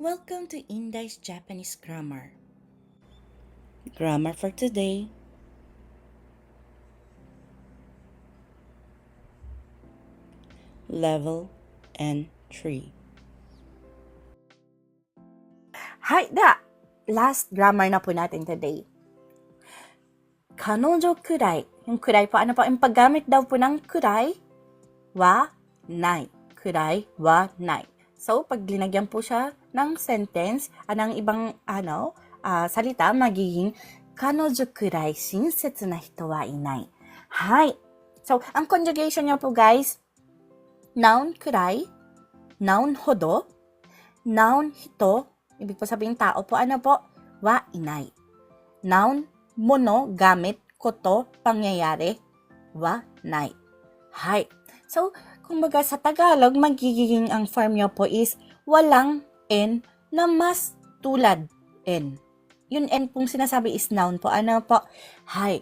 Welcome to Indai's Japanese Grammar. Grammar for today. Level N3. はい。では、last grammar na po natin today. 彼女くらい。Yung くらいpo, ano po, yung paggamit daw po ng くらいはない。 So, pag linagyan po siya ng sentence, ah, anang ibang ano, uh, salita, magiging kanojo kurai shinsetsu na hito wa inai. Hi. So, ang conjugation niya po guys, noun kurai, noun hodo, noun hito, ibig po sabihin tao po, ano po, wa inai. Noun, mono, gamit, koto, pangyayari, wa nai. Hi. So, kumbaga sa Tagalog, magiging ang form niya po is walang n na mas tulad n. Yung n pong sinasabi is noun po. Ano po? Hay.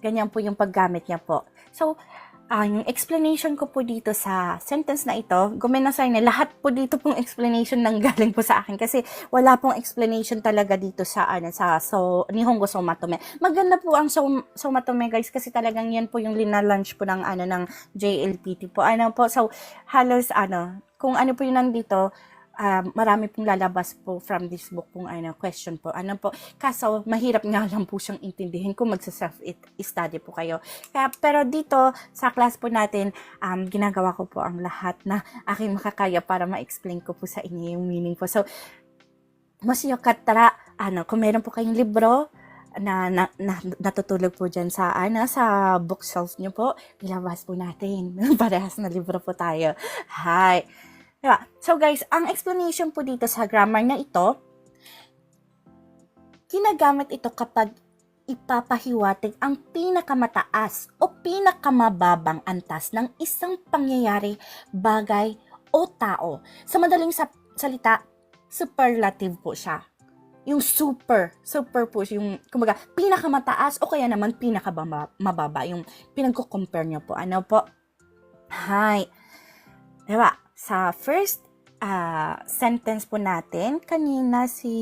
Ganyan po yung paggamit niya po. So, ah, yung explanation ko po dito sa sentence na ito, gumenasay na lahat po dito pong explanation nang galing po sa akin kasi wala pong explanation talaga dito sa ano sa so Nihongo Somatome. Maganda po ang so, Somatome guys kasi talagang yan po yung linalunch po ng ano ng JLPT po. Ano po so halos ano kung ano po yung nandito ah, marami pong lalabas po from this book pong ano, question po. Ano po, kaso mahirap nga lang po siyang intindihin kung magsa-self-study po kayo. Kaya, pero dito, sa class po natin, um, ginagawa ko po ang lahat na aking makakaya para ma-explain ko po sa inyo yung meaning po. So, mas yokatara, ano, kung meron po kayong libro, na, na, na natutulog po dyan sa ano sa bookshelf nyo po, ilabas po natin. Parehas na libro po tayo. Hi. Diba? So guys, ang explanation po dito sa grammar na ito, ginagamit ito kapag ipapahiwatig ang pinakamataas o pinakamababang antas ng isang pangyayari, bagay o tao. Sa madaling sa- salita, superlative po siya. Yung super, super po yung kumbaga pinakamataas o kaya naman pinakamababa, yung pinagko-compare niya po. Ano po? Hi. Diba? Sa first ah, sentence po natin, kanina si,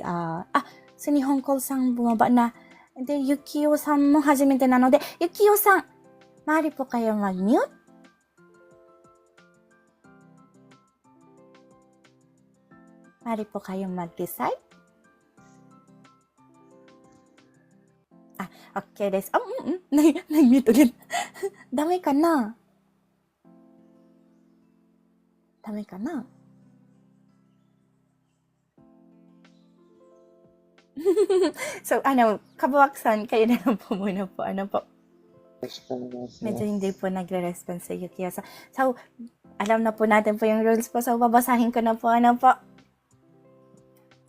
ah, ah, si ni Hong Kong sang bumaba na, de, Yukio-san mo hajimete na no de, Yukio-san, maaari po kayo mag-mute? Maaari po kayong mag-decide? Ah, okay des. Oh, mm, mm, nag- nag-mute ulit. Damay ka na. ダメかな so, ano, kabuwaksan, kayo na lang po muna po. Ano po, medyo hindi po nagre-response sa Yukiya. So, so, alam na po natin po yung rules po. So, babasahin ko na po. Ano po?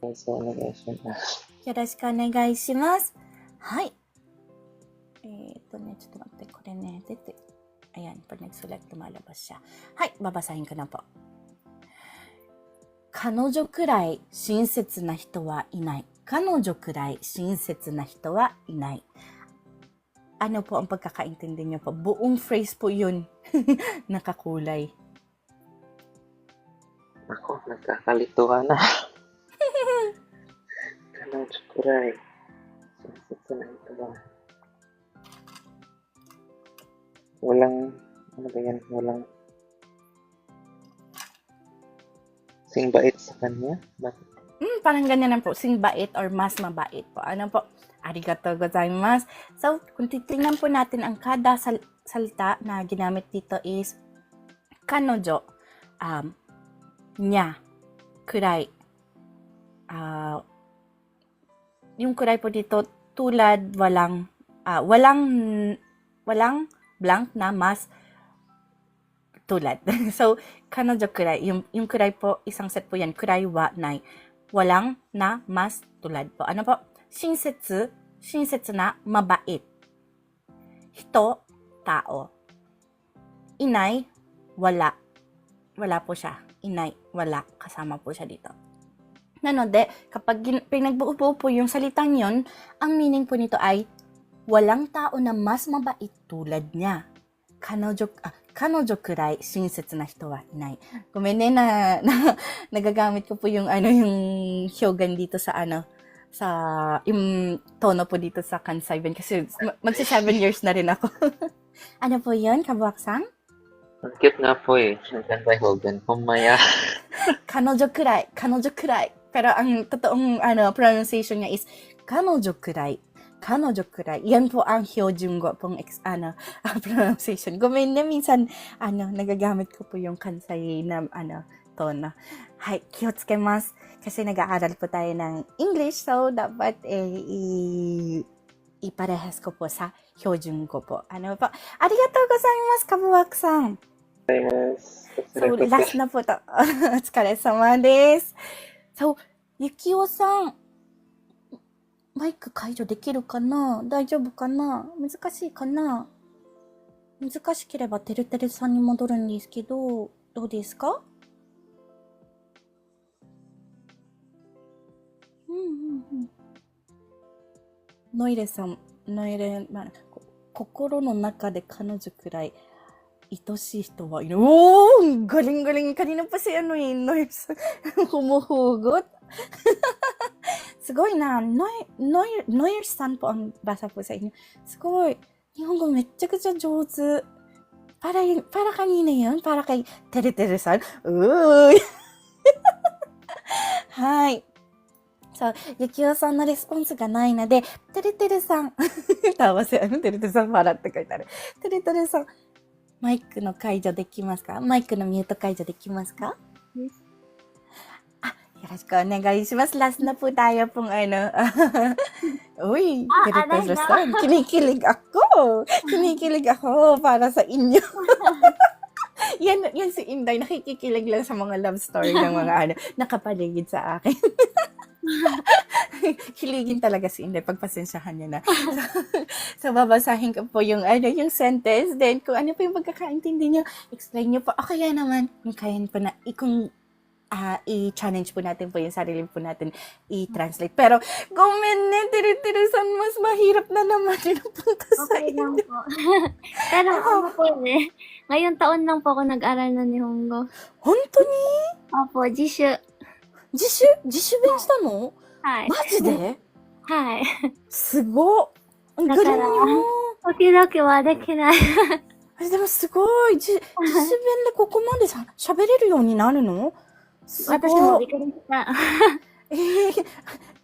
お願いします。よろしくお願いします。はい。えーっとね、ちょっと待って、これね、出て、ayan, pag nagsulat, lumalabas siya. Hay, babasahin ko na po. 彼女くらい親切な人はいない。彼女くらい親切な人はいない。Ano po ang pagkakaintindi niyo po? Buong phrase po yun. Nakakulay. Ako, nagkakalituhan na. Kanang tsukuray. Sensitsu na ito ba? Walang, ano ba yan? Walang singbait sa kanya? Bakit? Hmm, parang ganyan lang po. Sing bait or mas mabait po. Ano po? Arigato gozaimasu. So, kung titingnan po natin ang kada sal- salita na ginamit dito is kanojo, um, niya, kuray. Ah, yung kuray po dito, tulad, walang, ah, walang, walang blank na mas tulad. so, kanojo kuray. Yung, yung kuray po, isang set po yan. Kuray wa nai. Walang na mas tulad po. Ano po? Shinsetsu, shinsetsu na mabait. Hito, tao. Inay, wala. Wala po siya. Inay, wala. Kasama po siya dito. Nanode, kapag pinagbuo po yung salitang yon, ang meaning po nito ay walang tao na mas mabait tulad niya. 彼女、あ、彼女くらい親切な人はいない. Kung may na, na, nagagamit ko po yung, ano, yung hyogan dito sa, ano, sa, yung tono po dito sa Kansai Ben kasi magsi seven years na rin ako. ano po yun, kabuaksang? Ang cute nga po eh. Ang kantay Hogan. Pumaya. 彼女くらい、彼女くらい. Pero ang totoong ano, pronunciation niya is kanojo くらい。彼女くらい。Yan po ang hyojungo pong ex, ano, ah, pronunciation. Gumin na minsan, ano, nagagamit ko po yung kansay na, ano, tono. Hay, kiyotsukemas. Kasi nag-aaral po tayo ng English, so dapat eh, i iparehas ko po sa hyojungo po. Ano po? Arigatou gozaimasu, kabuwak-san. Yes. So, last na po to. お疲れ様 マイク解除できるかな？大丈夫かな？難しいかな？難しければてるてるさんに戻るんですけど、どうですか？うんうんうん。ノイレさん、ノイレ、まあ、心の中で彼女くらい愛しい人はいる。Oo! Ang Galing-galing. Kanina pa si ano eh, Noyers. Humuhugot. すごいな。ノイ、ノイ、ノイさん po ang basa po sa inyo. すごい。日本語めっちゃくちゃ上手。para, para kanina yun? Para kay Tere Tere san? Uy! はい。そう、ゆきおさんのレスポンスがないので、てれてれさん。たわせ、てれてれさん笑って書いてある。てれてれさん。マイクの解除できますか？マイクのミュート解除できますか？Yes. あ、Yoroshiku onegaishimasu. Last na po tayo pong ano. Uy, ah, characters last time. Para sa inyo. yan, yan si Inday. Nakikikilig lang sa mga love story ng mga ano. Nakapaligid sa akin. Kiligin talaga si Inday. Pagpasensyahan niya na. so, so, babasahin ko po yung, ano, yung sentence. Then, kung ano po yung pagkakaintindi niyo, explain niyo po. O kaya naman, kung kaya po na, kung ah, i-challenge po natin po yung sarili po natin i-translate. Pero, gumene, tiri-tiri-san, mas mahirap na naman yung punta sa Okay lang inyo. po. Pero ano po eh, ngayon taon lang po ako nag-aral ng Nihongo. 本当に Opo, jishu. 自主自主勉したの Hi. マジで Hi. すごっ。ガリだからよ時々はできない。ー。でもすごい。じ自主弁でここまでさ喋れるようになるのす私も。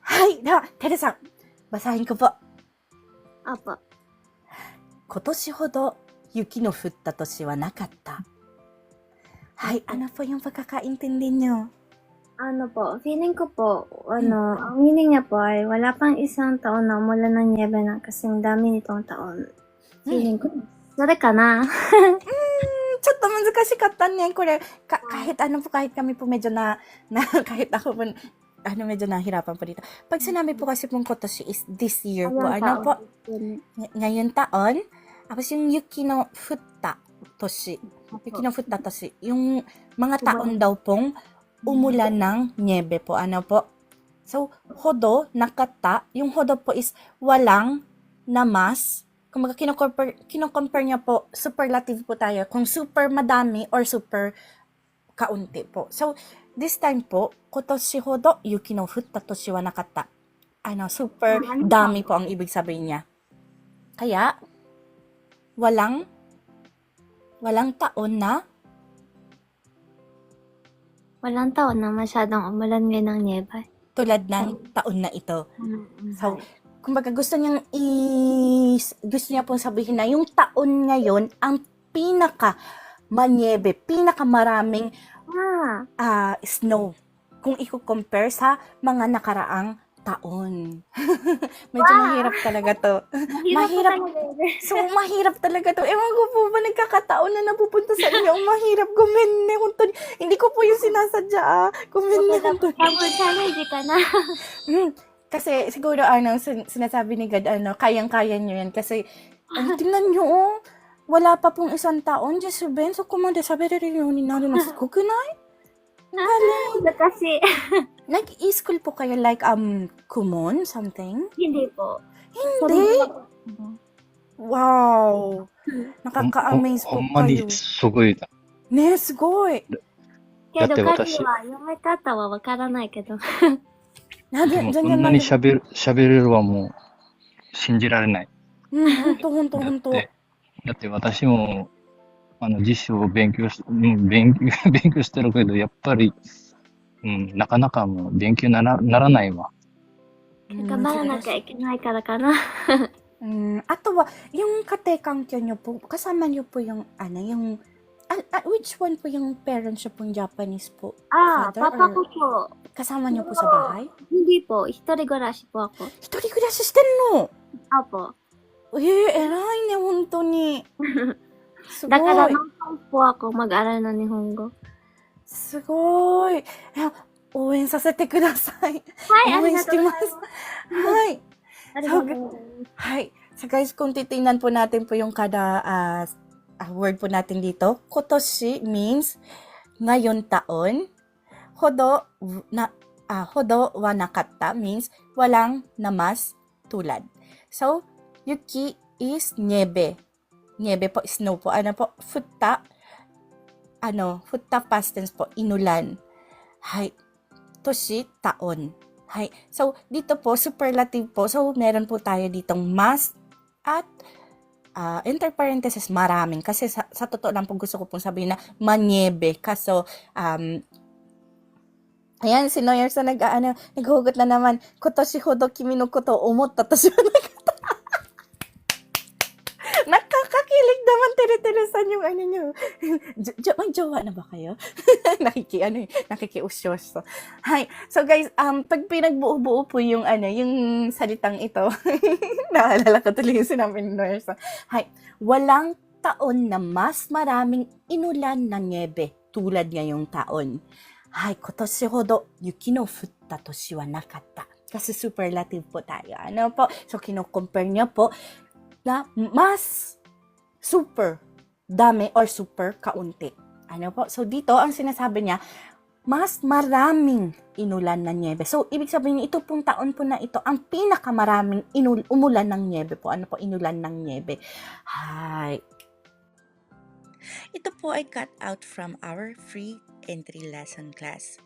はい、では、テレさん。まさにくぼ。あぼ。今年ほど雪の降った年はなかった。はい、あのぽよんぽかかインテンデンニョあのぽ、フィーリングぽ、あの、みりんやぽい、わらぱんいさんたおなおもらなにやべなんかすんだみにとんた。フィーリング、それかな。ちょっと難しかったね。これ、ka, kahit ano po, kahit kami po medyo na, na kahit ako po, ano, medyo nahirapan po dito. Pag sinabi po kasi pong kotoshi is this year po, ano po, Yun. ng- ngayon taon, tapos yung yuki no futta toshi, yuki no futta toshi, yung mga taon daw pong umulan ng niebe po, ano po. So, hodo, nakata, yung hodo po is walang na mga kinocompare, kinocompare niya po, superlative po tayo, kung super madami or super kaunti po. So, this time po, kotoshi hodo yuki no futta toshi wa nakata. Ano, super Ah, ano dami po ang ibig sabihin niya. Kaya, walang, walang taon na Walang taon na masyadong umulan ngayon ng niebe. tulad ng taon na ito. So, kumbaga gusto niyang i gusto niya pong sabihin na yung taon ngayon ang pinaka manyebe, pinaka maraming ah, ah, snow kung i-compare sa mga nakaraang taon. Medyo Wow! mahirap talaga to. mahirap. So, mahirap talaga to. Ewan ko po ba nagkakataon na napupunta sa inyo. Ang mahirap. Gumenne. Hunton. Hindi ko po yung sinasadya ah. Gumenne. Hunton. Double challenge ka na. Mm, kasi siguro ano, sin- sinasabi ni God, ano, kayang-kaya nyo yan. Kasi, ano, tingnan nyo, oh, wala pa pong isang taon, just Ben, so kumanda sabi rin yun ni Naro na kukunay. Kasi, Nag-e-school po kayo like, um, kumon, something? hindi po. Hindi. Wow! Nakaka-amaze po ほんまに kayo. すごいな。ね、すごい。けど、だって私彼は読み方はわからないけど。 なん全然こんなに喋る、喋れるはもう、信じられない。うん、ほんとほんとほんと。だって、だって私も、あの、辞書を勉強し、うん勉強、勉強してるけど、やっぱり、うん、なかなかもう勉強なら、ならないわ。うん頑張らなきゃいけないからかな。Mm, ato wa, yung katekangkyo nyo po, kasama nyo po yung, ano, yung, ah, ah, which one po yung parents nyo pong Japanese po? ああ、 Father パパ or- こそ、 Kasama nyo po sa bahay? hindi po, 一人暮らしpo ako. 一人暮らししてんの Opo. ええ偉いね、本当に。すごだから、い。 nonstop po ako mag-aral ng 日本語。すごい。いや、応援させてください。はい、あ応りがと援してますうございます。。はい。ありがとうございます。 Hi. So guys, kung titingnan po natin po yung kada ah, ah, word po natin dito, kotoshi means ngayon taon. Hodo na ah, hodo wa nakatta means walang namas tulad. So, yuki is niebe. Niebe po, snow po. Ano po? Futta. Ano? Futta past tense po. Inulan. Hay. Toshi, taon. Hay. So, dito po, superlative po. So, meron po tayo ditong mas at ah, enter parenthesis, maraming. Kasi sa, sa totoo lang po gusto ko pong sabihin na manyebe. Kaso, um, ayan, si Noyer sa nag, ano, naghugot na naman, kotoshi hodo kimi no koto omotta to siya tiri-tirisan yung ano nyo. Jo- may jowa na ba kayo? Nakiki, ano eh, nakikiusyoso. Hi. So guys, um, pag pinagbuo-buo po yung ano, yung salitang ito, naalala ko tuloy yung sinabi ni Nurse. Hi. Walang taon na mas maraming inulan ng niebe tulad ngayong taon. Hay, kotoshi hodo yuki no futta toshi wa nakatta. Kasi superlative po tayo. Ano po? So, kino-compare niya po na mas super dami or super kaunti. Ano po? So, dito, ang sinasabi niya, mas maraming inulan ng niebe. So, ibig sabihin, ito pong taon po na ito, ang pinakamaraming inul- umulan ng niebe po. Ano po, inulan ng niebe. Hi. Ito po ay cut out from our free entry lesson class.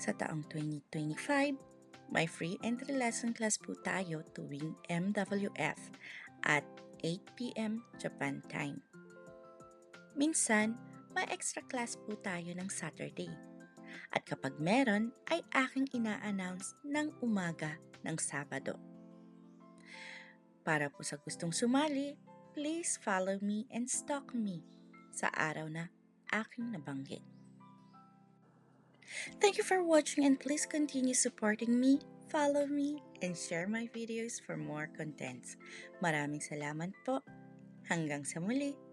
Sa taong 2025, may free entry lesson class po tayo tuwing MWF at 8pm Japan time. Minsan, may extra class po tayo ng Saturday. At kapag meron, ay aking ina-announce ng umaga ng Sabado. Para po sa gustong sumali, please follow me and stalk me sa araw na aking nabanggit. Thank you for watching and please continue supporting me, follow me, and share my videos for more contents. Maraming salamat po. Hanggang sa muli.